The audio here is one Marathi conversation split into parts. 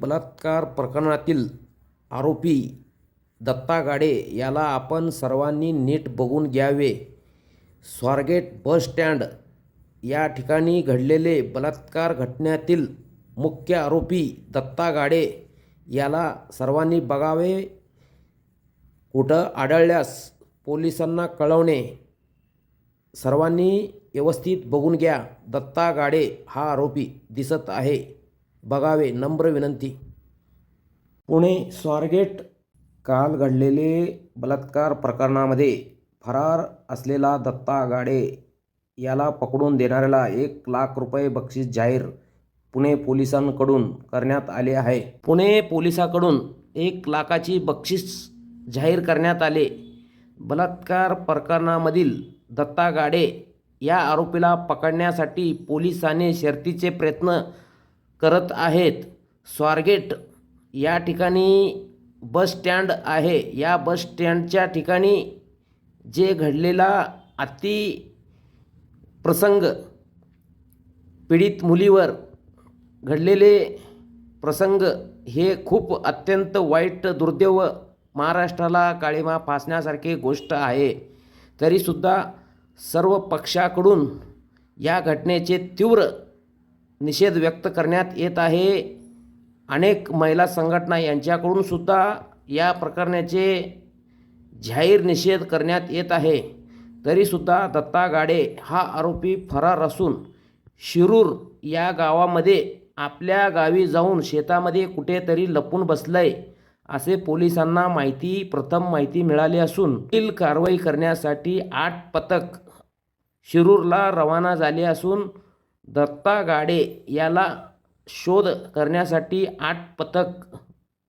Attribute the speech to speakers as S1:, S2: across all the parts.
S1: बलात्कार प्रकरणातील आरोपी दत्ता गाडे याला आपण सर्वांनी नीट बघून घ्यावे. स्वारगेट बस स्टँड या ठिकाणी घडलेले बलात्कार घटनेतील मुख्य आरोपी दत्ता गाडे याला सर्वांनी बघावे. कुठं आढळल्यास पोलिसांना कळवणे. सर्वांनी व्यवस्थित बघून घ्या. दत्ता गाडे हा आरोपी दिसत आहे. बघावे नम्र विनंती. पुणे स्वारगेट काल घडलेले बलात्कार प्रकरणामध्ये फरार असलेला दत्ता गाडे याला पकडून देणाऱ्याला एक लाख रुपये बक्षीस जाहीर पुणे पोलिसांकडून करण्यात आले आहे. पुणे पोलिसाकडून एक लाखाची बक्षीस जाहीर करण्यात आले. बलात्कार प्रकरणामधील दत्ता गाडे या आरोपीला पकडण्यासाठी पोलिसाने शर्तीचे प्रयत्न करत आहेत. स्वारगेट या ठिकाणी बस स्टँड आहे. या बस स्टँडच्या ठिकाणी जे घडलेला अति प्रसंग पीडित मुलीवर घडलेले प्रसंग हे खूप अत्यंत वाईट दुर्दैव महाराष्ट्राला काळीमा फासण्यासारखी गोष्ट आहे. तरीसुद्धा सर्व पक्षाकडून या घटनेचे तीव्र निषेध व्यक्त करण्यात येत आहे. अनेक महिला संघटना यांच्याकडून सुद्धा या प्रकरणाचे जाहीर निषेध करण्यात येत आहे. तरीसुद्धा दत्ता गाडे हा आरोपी फरार असून शिरूर या गावामध्ये आपल्या गावी जाऊन शेतामध्ये कुठेतरी लपून बसलंय असे पोलिसांना माहिती प्रथम माहिती मिळाली असून पुढील कारवाई करण्यासाठी आठ पथक शिरूरला रवाना झाले असून दत्ता गाडे याला शोध करण्यासाठी आठ पथक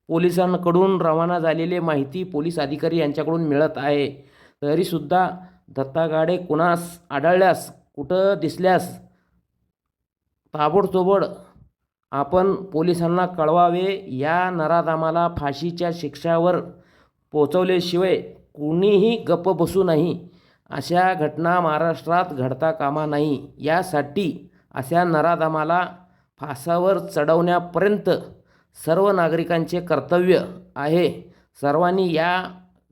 S1: पोलिसांकडून रवाना झालेले माहिती पोलीस अधिकारी यांच्याकडून मिळत आहे. तरीसुद्धा दत्ता गाडे कुणास आढळल्यास कुठं दिसल्यास ताबडतोबड आपण पोलिसांना कळवावे. या नराधामाला फाशीच्या शिक्षावर पोचवल्याशिवाय कुणीही गप्प बसू नाही. अशा घटना महाराष्ट्रात घडता कामा नाही. यासाठी अशा नराधामाला फासावर चढवण्यापर्यंत सर्व नागरिकांचे कर्तव्य आहे. सर्वांनी या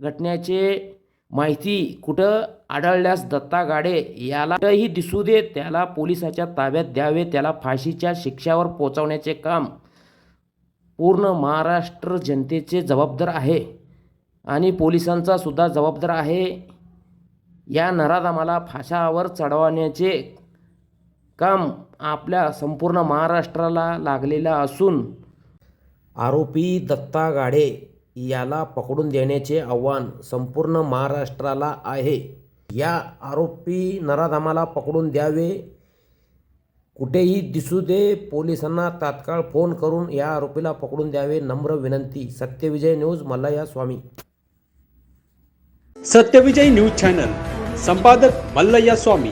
S1: घटनेचे माहिती कुठं आढळल्यास दत्ता गाडे यालाही दिसू दे त्याला पोलिसाच्या ताब्यात द्यावे त्याला फाशीच्या शिक्षावर पोचवण्याचे काम पूर्ण महाराष्ट्र जनतेचे जबाबदार आहे आणि पोलिसांचा सुद्धा जबाबदार आहे. या नराधामाला फाशावर चढवण्याचे काम आपल्या संपूर्ण महाराष्ट्राला लागलेलं असून आरोपी दत्ता गाडे याला पकडून देण्याचे आव्हान संपूर्ण महाराष्ट्राला आहे. या आरोपी नराधामाला पकडून द्यावे. कुठेही दिसू दे पोलिसांना तात्काळ फोन करून या आरोपीला पकडून द्यावे नम्र विनंती. Satyavijay news Mallaya Swami.
S2: Satyavijay news channel संपादक मल्लया स्वामी.